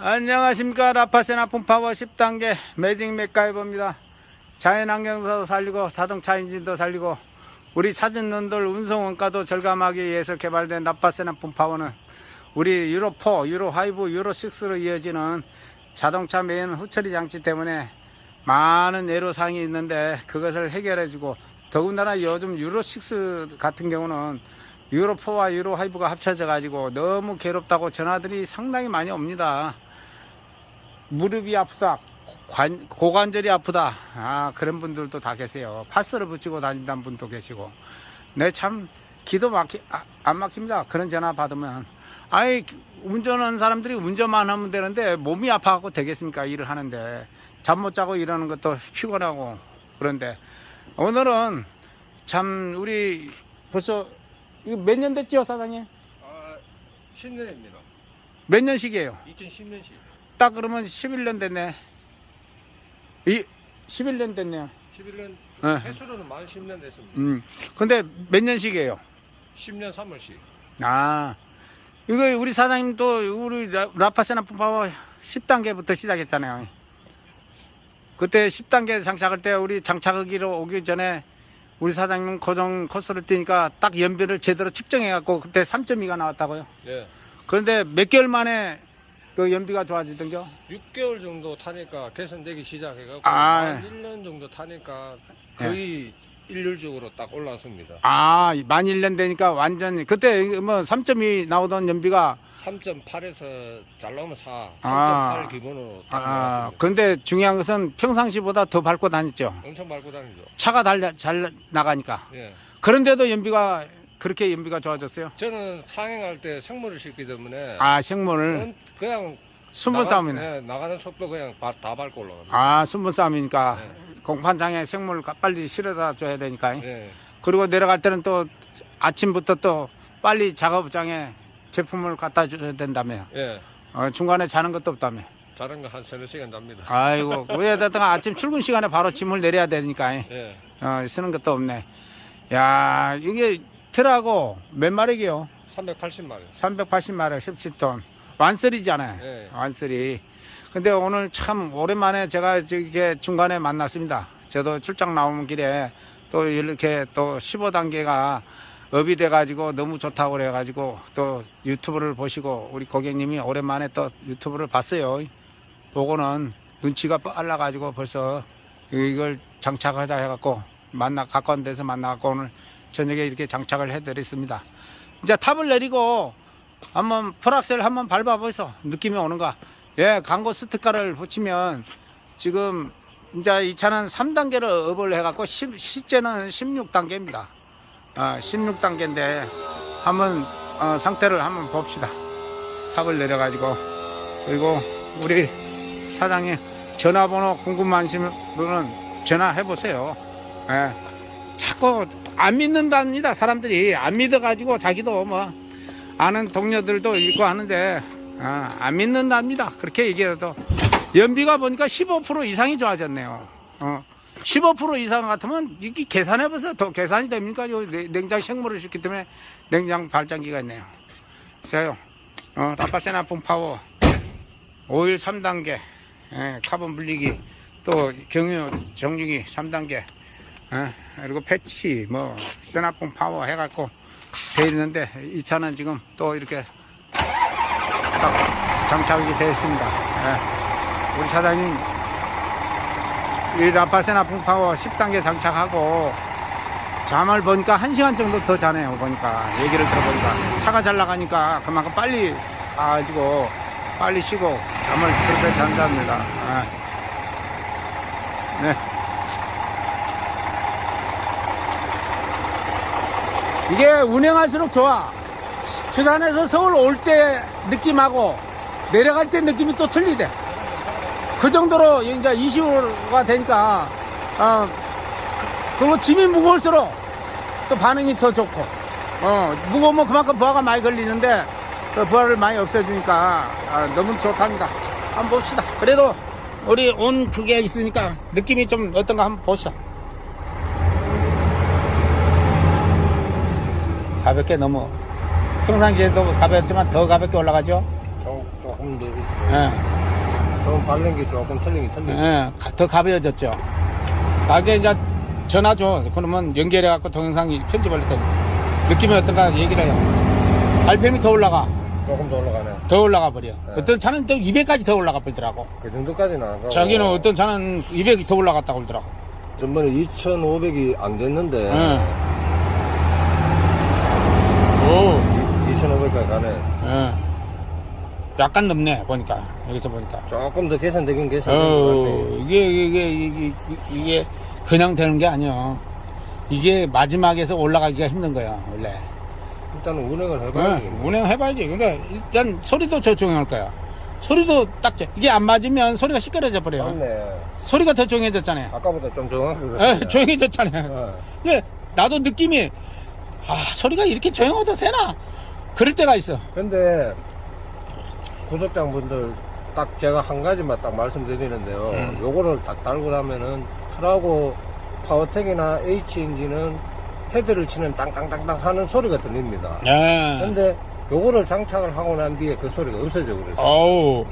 안녕하십니까 라파세나 폼파워 10단계 매직 맥가이버입니다 자연환경도 살리고 자동차 엔진도 살리고 우리 사진놈들 운송원가도 절감하기 위해서 개발된 라파세나 폼파워는 우리 유로4, 유로5, 유로6로 이어지는 자동차 메인 후처리 장치 때문에 많은 애로사항이 있는데 그것을 해결해주고 더군다나 요즘 유로6 같은 경우는 유로4와 유로5가 합쳐져 가지고 너무 괴롭다고 전화들이 상당히 많이 옵니다. 무릎이 아프다. 관- 고관절이 아프다. 아, 그런 분들도 다 계세요. 파스를 붙이고 다닌다는 분도 계시고. 네, 참, 기도 막히, 아, 안 막힙니다. 그런 전화 받으면. 아이, 운전하는 사람들이 운전만 하면 되는데 몸이 아파갖고 되겠습니까? 일을 하는데. 잠 못 자고 일하는 것도 피곤하고. 그런데 오늘은 참, 우리 벌써, 몇 년 됐지요, 사장님? 아, 10년입니다. 몇 년씩이에요? 2010년식. 딱 그러면 11년 됐네. 이 11년 됐네요. 11년, 네. 해수로는 만 10년 됐습니다. 음. 근데 몇 년씩이에요? 10년 3월씩. 아. 이거 우리 사장님 또 우리 라- 라파세나 파워 10단계부터 시작했잖아요. 그때 10단계 장착할 때 우리 장착하기로 오기 전에 우리 사장님 고정 코스를 뛰니까 딱 연비를 제대로 측정해 갖고 그때 3.2가 나왔다고요. 예. 그런데 몇 개월 만에 그 연비가 좋아지던겨? 6개월 정도 타니까 개선되기 시작해갖고, 아. 만 1년 정도 타니까 거의 일률적으로 딱 올라왔습니다. 아, 만 1년 되니까 완전히 그때 뭐 3.2 나오던 연비가 3.8에서 잘 나오면 4, 3.8 아. 기본으로 딱 아, 나왔습니다. 근데 중요한 것은 평상시보다 더 밟고 다녔죠. 엄청 밟고 다니죠. 차가 잘, 잘 나가니까. 예. 그런데도 연비가 그렇게 연비가 좋아졌어요. 저는 상행할 때 생물을 싣기 때문에 아, 생물을 그건 그냥 나가- 싸움이네. 예, 나가는 속도 그냥 바- 다 밟고 올라갑니다. 아, 순분 싸움이니까 네. 공판장에 생물 가- 빨리 실어다 줘야 되니까. 예. 그리고 내려갈 때는 또 아침부터 또 빨리 작업장에 제품을 갖다 줘야 된다며. 예. 어, 중간에 자는 것도 없다며. 자는 거한 세네 시간 잡니다. 아이고, 왜다가 아침 출근 시간에 바로 짐을 내려야 되니까. 예. 어, 쓰는 것도 없네. 야, 이게 트라고 몇 마력이요? 380마리. 380마력 17톤. 완쓰리잖아요. 예. 완쓰리. 근데 오늘 참 오랜만에 제가 이렇게 중간에 만났습니다. 저도 출장 나오는 길에 또 이렇게 또 15단계가 업이 돼가지고 너무 좋다고 그래가지고 또 유튜브를 보시고 우리 고객님이 오랜만에 또 유튜브를 봤어요. 보고는 눈치가 빨라가지고 벌써 이걸 장착하자 해갖고 만나 가까운 데서 만나갖고 오늘 저녁에 이렇게 장착을 해드렸습니다. 이제 탑을 내리고 한번 풀악셀 한번 밟아보소. 느낌이 오는가? 예 광고 스티커를 붙이면 지금 이제 이 차는 3단계를 업을 해갖고 시, 실제는 16단계입니다. 아 16단계인데 한번 어, 상태를 한번 봅시다. 탑을 내려가지고. 그리고 우리 사장님 전화번호 궁금하신 분은 전화해 보세요. 예 자꾸 안 믿는답니다 사람들이 안 믿어가지고 자기도 뭐 아는 동료들도 있고 하는데 아, 안 믿는답니다. 그렇게 얘기해도 연비가 보니까 15% 이상이 좋아졌네요. 어, 15% 이상 같으면 이게 계산해봐서 더 계산이 됩니까? 냉장 생물을 싣기 때문에 냉장 발전기가 있네요. 자요, 어, 라파세나 폼파워 5일 3단계 예, 카본 분리기 또 경유 정육이 3단계 예, 그리고 패치 뭐 세나폼 파워 해갖고 돼 있는데 이 차는 지금 또 이렇게 딱 장착이 되어 있습니다. 예. 우리 사장님 이 라파 세나 풍파워 10단계 장착하고 잠을 보니까 1시간 정도 더 자네요 보니까 얘기를 들어보니까 차가 잘 나가니까 그만큼 빨리 가가지고 빨리 쉬고 잠을 그렇게 잔답니다 예. 이게 운행할수록 좋아. 주산에서 서울 올 때 느낌하고 내려갈 때 느낌이 또 틀리대. 그 정도로 이제 이슈가 되니까, 어, 그리고 짐이 무거울수록 또 반응이 더 좋고, 어, 무거우면 그만큼 부하가 많이 걸리는데, 그 부하를 많이 없애주니까, 아, 너무 좋답니다. 한번 봅시다. 그래도 우리 온 그게 있으니까 느낌이 좀 어떤가 한번 봅시다. 가볍게 넘어 평상시에도 가볍지만 더 가볍게 올라가죠? 조- 조금 예. 더 있어요. 예. 조금 밟는 게 조금 틀린 게 틀린 게. 예, 더 가벼워졌죠. 나중에 이제 전화 줘. 그러면 연결해갖고 동영상 편집할 테니. 느낌이 어떤가 얘기를 해요. 발표음이 더 올라가. 조금 더 올라가네. 더 올라가 버려. 네. 어떤 차는 또 200까지 더 올라가 버리더라고. 그 정도까지는 안 가고. 자기는 어떤 차는 200이 더 올라갔다고 그러더라고. 전번에 2,500이 안 됐는데. 예. 2,500까지 가네. 예. 약간 넘네, 보니까. 여기서 보니까. 조금 더 개선되긴 개선된 것 어, 같네. 이게, 이게, 이게, 이게 그냥 되는 게 아니야. 이게 마지막에서 올라가기가 힘든 거야, 원래. 일단은 운행을 네, 해봐야지. 운행해봐야지. 그러니까 일단 소리도 저 조용할 거야. 소리도 딱, 저- 이게 안 맞으면 소리가 시끄러져 버려요. 맞네. 소리가 더 조용해졌잖아요. 아까보다 좀 정확하게. 예, 그랬네. 조용해졌잖아요. 어. 근데 나도 느낌이, 아, 소리가 이렇게 조용해도 되나? 그럴 때가 있어. 근데 구독자분들 딱 제가 한 가지만 딱 말씀드리는데요. 음. 요거를 딱 달고 나면은 트라고 파워텍이나 H 엔진은 헤드를 치는 땅땅땅땅 하는 소리가 들립니다. 예. 근데 요거를 장착을 하고 난 뒤에 그 소리가 없어져 그래서. 어우,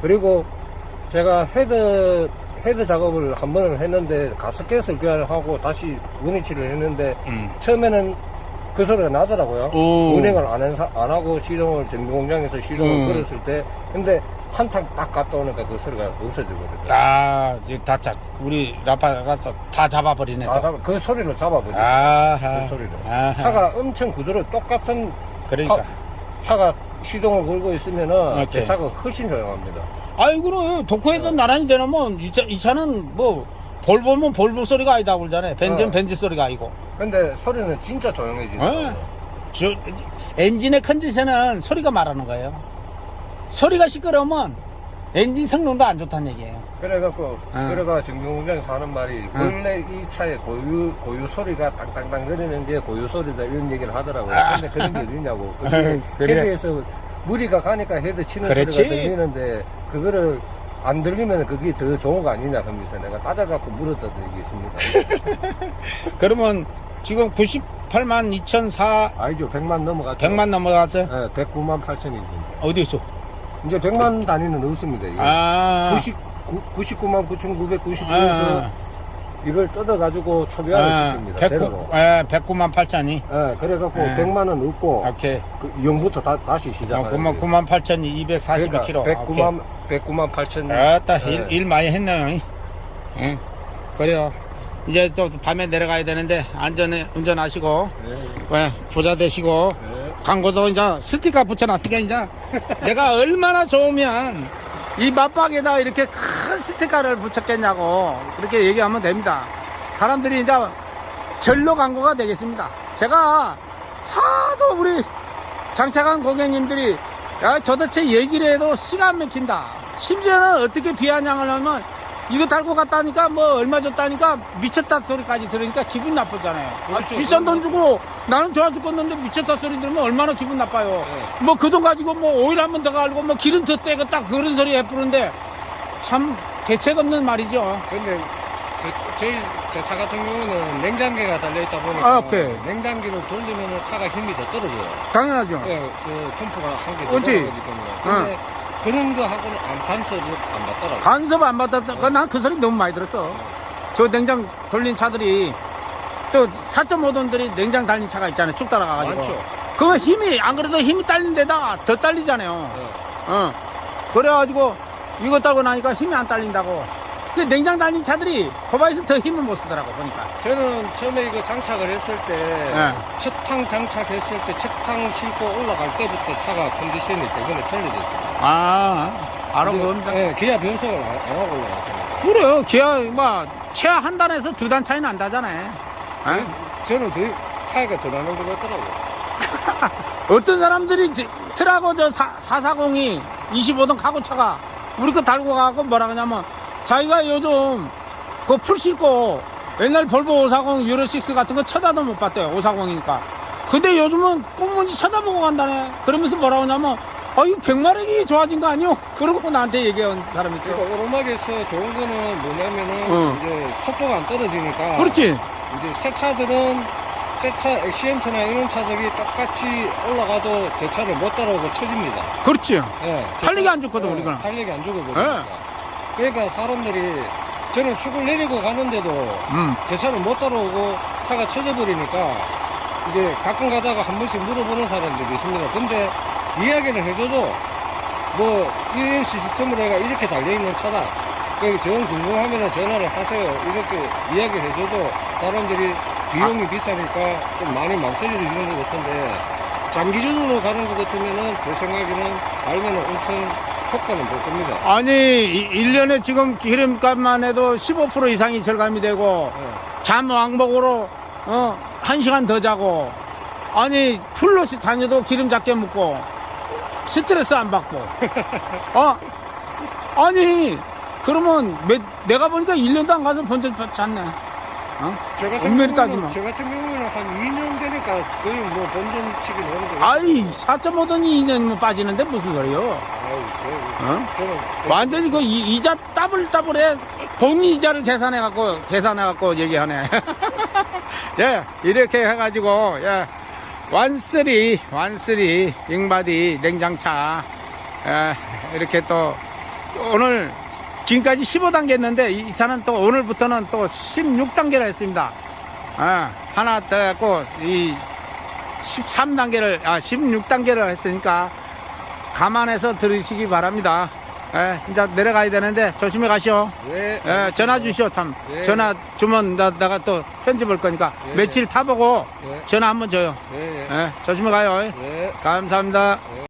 그리고 제가 헤드 헤드 작업을 한 번을 했는데 가스켓을 교환을 하고 다시 운이치를 했는데 음. 처음에는 그 소리가 나더라고요. 오. 운행을 안, 해서- 안 하고 시동을 정비공장에서 시동을 음. 걸었을 때 근데 한탕 딱 갔다 오니까 그 소리가 버렸어요. 아, 이제 다, 짜, 우리 라파가 또다 잡아버리네. 다 또. 잡아, 그 소리를 잡아버려. 아하. 그 소리를. 아하. 차가 엄청 구조로 똑같은 그러니까. 차, 차가 시동을 걸고 있으면은 오케이. 제 차가 훨씬 조용합니다. 아이고는 도코에서 나란히 되놓으면 이, 차, 이 차는 뭐 볼보면 볼보 소리가 아니다 그러잖아요. 벤츠는 어. 벤츠 소리가 아니고. 근데 소리는 진짜 조용해지네. 어. 저, 엔진의 컨디션은 소리가 말하는 거예요. 소리가 시끄러우면 엔진 성능도 안 좋다는 얘기예요. 그래갖고 어. 그래가 정비공장에서 하는 말이 원래 이 차의 고유 고유 소리가 땅땅땅 거리는 게 고유 소리다 이런 얘기를 하더라고요. 아. 근데 그런 게. 아, 그게 그래. 헤드에서 무리가 가니까 헤드 치는 그렇지. 소리가 들리는데 그거를 안 들리면 그게 더 좋은 거 아니냐 하면서 내가 따져갖고 물었던 적이 있습니다. 그러면 지금 98만 2004, 아니죠. 100만 넘어갔죠. 100만 넘어갔어요? 네, 109만 8천입니다. 어디 있어? 이제 100만 단위는 없습니다. 이게. 아. 90, 99만 9,999에서 아. 이걸 뜯어가지고 초기화를 아, 시킵니다. 109, 제로로. 예, 109만 8천이. 예, 그래갖고 예. 100만 원 없고 오케이. 그 0부터 다, 다시 어, 시작하는 그만 9만 8천이 242km. 109만 109만 8천 아따, 예. 일, 일 많이 했네요. 응. 그래요. 이제 또 밤에 내려가야 되는데, 안전에 운전하시고, 예, 왜, 부자 되시고, 예. 광고도 이제 스티커 붙여놨으니까 이제 내가 얼마나 좋으면 이 맞박에다 이렇게 큰 스티커를 붙였겠냐고 그렇게 얘기하면 됩니다. 사람들이 이제 절로 광고가 되겠습니다. 제가 하도 우리 장착한 고객님들이 야, 도대체 얘기를 해도 시간 막힌다. 심지어는 어떻게 비아냥을 하면 이거 달고 갔다니까 뭐 얼마 줬다니까 미쳤다 소리까지 들으니까 기분 나쁘잖아요. 아, 그렇죠. 비싼 돈 주고 나는 좋아 죽겠는데 미쳤다 소리 들으면 얼마나 기분 나빠요. 네. 뭐그 돈 가지고 뭐 오일 한 번더 가지고 뭐 기름 더 떼고 딱 그런 소리 해부는데 참 대책 없는 말이죠. 근데 저, 저희 제차 같은 경우는 냉장기가 달려있다 보니까 아. 냉장기를 돌리면 차가 힘이 더 떨어져요. 당연하죠. 예, 그 펌프가 한개. 들어가기 때문에. 그런 거 하고는 안 간섭을 안 받더라고요. 간섭 안 받았다. 난그 소리 너무 많이 들었어. 저 냉장 돌린 차들이 또 4.5톤들이 냉장 달린 차가 있잖아요. 쭉 따라가가지고. 많죠. 그거 힘이 안 그래도 힘이 딸린 데다가 더 딸리잖아요. 예. 어. 그래가지고 이거 달고 나니까 힘이 안 딸린다고. 근데 냉장 달린 차들이 호바에서 더 힘을 못 쓰더라고 보니까. 저는 처음에 이거 장착을 했을 때, 예. 첫탕 장착했을 때, 첫탕 싣고 올라갈 때부터 차가 컨디션이 대부분 틀려졌어요. 아, 이제, 봅니다. 예, 기아 변속을 안, 안 하고 올라갔습니다. 그래요. 기아, 뭐, 최하 한 단에서 두 단 차이 난다잖아요. 어? 저는 더 차이가 더 나는 것 같더라고요. 어떤 사람들이 저- 트라고 저 4, 440이 25동 카고차가 우리 거 달고 가고 뭐라 그러냐면 자기가 요즘 그풀 싣고 옛날 볼보 540 유로6 같은 거 쳐다도 못 봤대요. 540이니까. 근데 요즘은 뿜문지 쳐다보고 간다네. 그러면서 뭐라 그러냐면 아, 이거 100마력이 좋아진 거 아니요? 그러고 나한테 얘기한 사람 있죠. 그러니까 오르막에서 좋은 거는 뭐냐면은 어. 이제 속도가 안 떨어지니까 그렇지. 이제 새 차들은 새 차, 엑시엠트나 이런 차들이 똑같이 올라가도 제 차를 못 따라오고 쳐집니다. 그렇지. 예, 제 탄력이 차- 안 좋거든, 예, 우리가. 탄력이 안 좋거든요. 그러니까 사람들이 저는 축을 내리고 가는데도 음. 제 차를 못 따라오고 차가 쳐져버리니까 이제 가끔 가다가 한 번씩 물어보는 사람들이 있습니다. 근데 이야기를 해줘도 뭐 이런 시스템으로 해가 이렇게 달려있는 차다. 그전 궁금하면 전화를 하세요. 이렇게 이야기를 해줘도 사람들이 비용이 비싸니까 좀 많이 망설여지는 것 같은데 장기전으로 가는 것 같으면은 제 생각에는 달면은 엄청 효과는 볼 겁니다. 아니, 1년에 지금 기름값만 해도 15% 이상이 절감이 되고, 예. 잠 왕복으로, 어, 한 시간 더 자고, 아니, 풀로 다녀도 기름 작게 묻고, 스트레스 안 받고, 어? 아니, 그러면 몇- 내가 보니까 1년도 안 가서 번쩍 잤네. 어? 저 같은 경우는 따지면. 저 같은 경우는 한 2년 되니까 거의 뭐 본전치기 노는 거예요. 아이, 4.5돈이 2년이면 빠지는데 무슨 소리요? 어? 완전히 그 이- 이자 더블에 본인 이자를 계산해 갖고 계산해 갖고 얘기하네. 예, 이렇게 해가지고 예, 완쓰리 완쓰리 잉바디 냉장차 예, 이렇게 또 오늘 지금까지 15단계 했는데 이 차는 또 오늘부터는 또 16단계를 했습니다. 예, 하나 더 했고 이 13단계를 아 16단계를 했으니까 감안해서 들으시기 바랍니다. 예, 이제 내려가야 되는데 조심히 가시오. 네, 예, 전화 주시오 참. 예. 전화 주면 나, 내가 또 편집 볼 거니까 예. 며칠 타보고 네, 전화 한번 줘요. 네, 예, 조심히 가요. 네. 감사합니다.